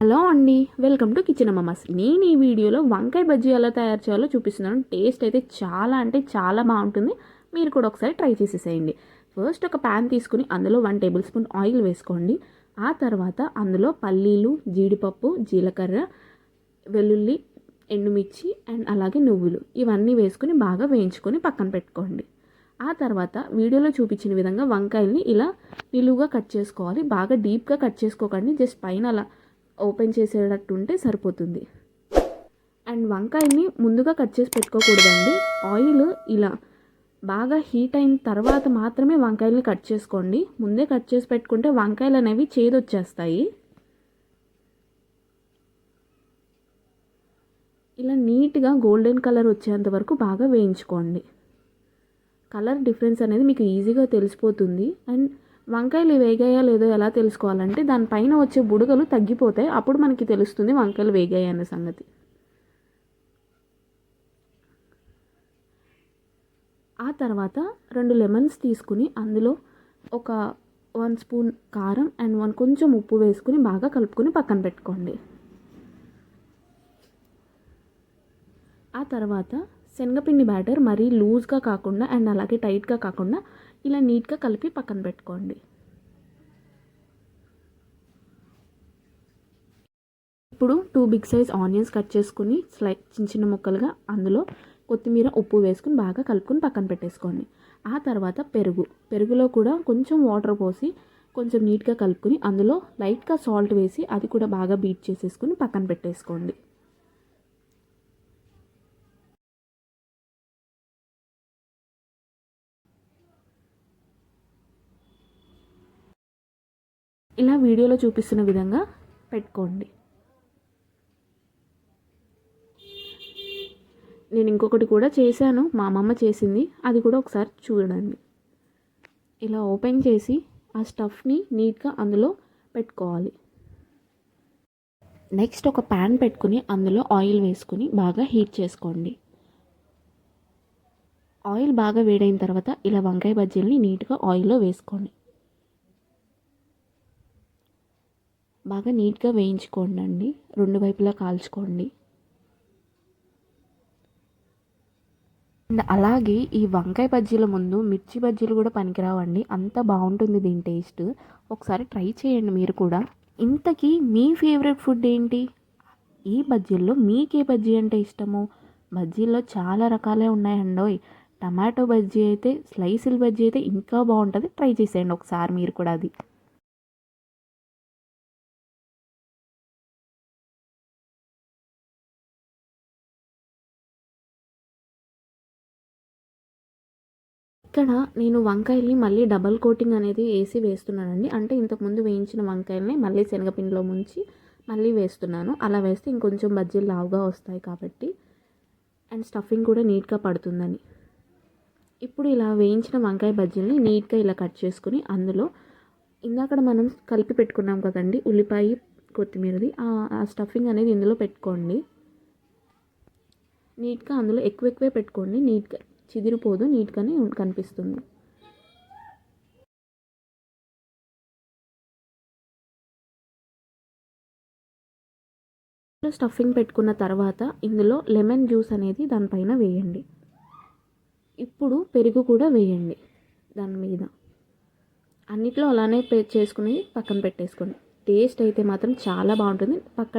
Hello అండి welcome to kitchen అమ్మమాస్ నేను ఈ వీడియోలో వంకాయ బజ్జీ ఎలా తయారు చేయాలో చూపిస్తున్నాను. టేస్ట్ అయితే చాలా అంటే చాలా బాగుంటుంది. మీరు కూడా ఒకసారి ట్రై చేసేసేయండి. ఫస్ట్ ఒక ప్యాన్ తీసుకుని అందులో వన్ టేబుల్ స్పూన్ ఆయిల్ వేసుకోండి. ఆ తర్వాత అందులో పల్లీలు జీడిపప్పు జీలకర్ర వెల్లుల్లి ఎండుమిర్చి అండ్ అలాగే నువ్వులు. ఇవన్నీ వేసుకుని బాగా వేయించుకొని పక్కన పెట్టుకోండి. ఆ తర్వాత వీడియోలో చూపించిన విధంగా వంకాయల్ని ఇలా నిలువుగా కట్ చేసుకోవాలి. బాగా డీప్గా కట్ చేసుకోకండి. జస్ట్ పైన అలా ఓపెన్ చేసేటట్టు ఉంటే సరిపోతుంది. అండ్ వంకాయని ముందుగా కట్ చేసి పెట్టుకోకూడదండి. ఆయిల్ ఇలా బాగా హీట్ అయిన తర్వాత మాత్రమే వంకాయల్ని కట్ చేసుకోండి. ముందే కట్ చేసి పెట్టుకుంటే వంకాయలు అనేవి చేదొచ్చేస్తాయి. ఇలా నీట్గా గోల్డెన్ కలర్ వచ్చేంత వరకు బాగా వేయించుకోండి. కలర్ డిఫరెన్స్ అనేది మీకు ఈజీగా తెలిసిపోతుంది. అండ్ వంకాయలు వేగాయా లేదో ఎలా తెలుసుకోవాలంటే దానిపైన వచ్చే బుడగలు తగ్గిపోతాయి అప్పుడు మనకి తెలుస్తుంది వంకాయలు వేగాయి అనే సంగతి. ఆ తర్వాత రెండు లెమన్స్ తీసుకుని అందులో ఒక వన్ స్పూన్ కారం అండ్ వన్ కొంచెం ఉప్పు వేసుకుని బాగా కలుపుకొని పక్కన పెట్టుకోండి. ఆ తర్వాత శనగపిండి బ్యాటర్ మరీ లూజ్గా కాకుండా అండ్ అలాగే టైట్గా కాకుండా ఇలా నీట్గా కలిపి పక్కన పెట్టుకోండి. ఇప్పుడు two big size onions cut చేసుకుని స్లై చిన్న చిన్న ముక్కలుగా అందులో కొత్తిమీర ఉప్పు వేసుకుని బాగా కలుపుకొని పక్కన పెట్టేసుకోండి. ఆ తర్వాత పెరుగు. పెరుగులో కూడా కొంచెం వాటర్ పోసి కొంచెం నీట్గా కలుపుకొని అందులో లైట్గా సాల్ట్ వేసి అది కూడా బాగా బీట్ చేసేసుకుని పక్కన పెట్టేసుకోండి. ఇలా వీడియోలో చూపిస్తున్న విధంగా పెట్టుకోండి. నేను ఇంకొకటి కూడా చేశాను. మా అమ్మమ్మ చేసింది. అది కూడా ఒకసారి చూడండి. ఇలా ఓపెన్ చేసి ఆ స్టఫ్ని నీట్గా అందులో పెట్టుకోవాలి. నెక్స్ట్ ఒక ప్యాన్ పెట్టుకుని అందులో ఆయిల్ వేసుకుని బాగా హీట్ చేసుకోండి. ఆయిల్ బాగా వేడైన తర్వాత ఇలా వంకాయ బజ్జీలని నీట్గా ఆయిల్లో వేసుకోండి. బాగా నీట్గా వేయించుకోండి అండి రెండు వైపులా కాల్చుకోండి. అండ్ అలాగే ఈ వంకాయ బజ్జీల ముందు మిర్చి బజ్జీలు కూడా పనికిరావండి. అంత బాగుంటుంది దీని టేస్ట్. ఒకసారి ట్రై చేయండి మీరు కూడా. ఇంతకీ మీ ఫేవరెట్ ఫుడ్ ఏంటి? ఈ బజ్జీల్లో మీకే బజ్జీ అంటే ఇష్టము? బజ్జీల్లో చాలా రకాలే ఉన్నాయండోయ్. టమాటో బజ్జీ అయితే స్లైసిల్ బజ్జీ అయితే ఇంకా బాగుంటుంది. ట్రై చేసేయండి ఒకసారి మీరు కూడా అది. ఇక్కడ నేను వంకాయల్ని మళ్ళీ డబల్ కోటింగ్ అనేది వేసి వేస్తున్నానండి. అంటే ఇంతకుముందు వేయించిన వంకాయల్ని మళ్ళీ శనగపిండిలో ముంచి మళ్ళీ వేస్తున్నాను. అలా వేస్తే ఇంకొంచెం బజ్జీలు లావుగా వస్తాయి కాబట్టి. అండ్ స్టఫింగ్ కూడా నీట్గా పడుతుందని. ఇప్పుడు ఇలా వేయించిన వంకాయ బజ్జీలని నీట్గా ఇలా కట్ చేసుకుని అందులో ఇందాక మనం కలిపి పెట్టుకున్నాం కదండి ఉల్లిపాయ కొత్తిమీరది. ఆ స్టఫింగ్ అనేది ఇందులో పెట్టుకోండి. నీట్గా అందులో ఎక్కువ ఎక్కువే పెట్టుకోండి. నీట్గా చిదిరిపోదు నీట్గానే కనిపిస్తుంది. స్టఫింగ్ పెట్టుకున్న తర్వాత ఇందులో లెమన్ జ్యూస్ అనేది దానిపైన వేయండి. ఇప్పుడు పెరుగు కూడా వేయండి దాని మీద. అన్నిట్లో అలానే చేసుకుని పక్కన పెట్టేసుకోండి. టేస్ట్ అయితే మాత్రం చాలా బాగుంటుంది. పక్క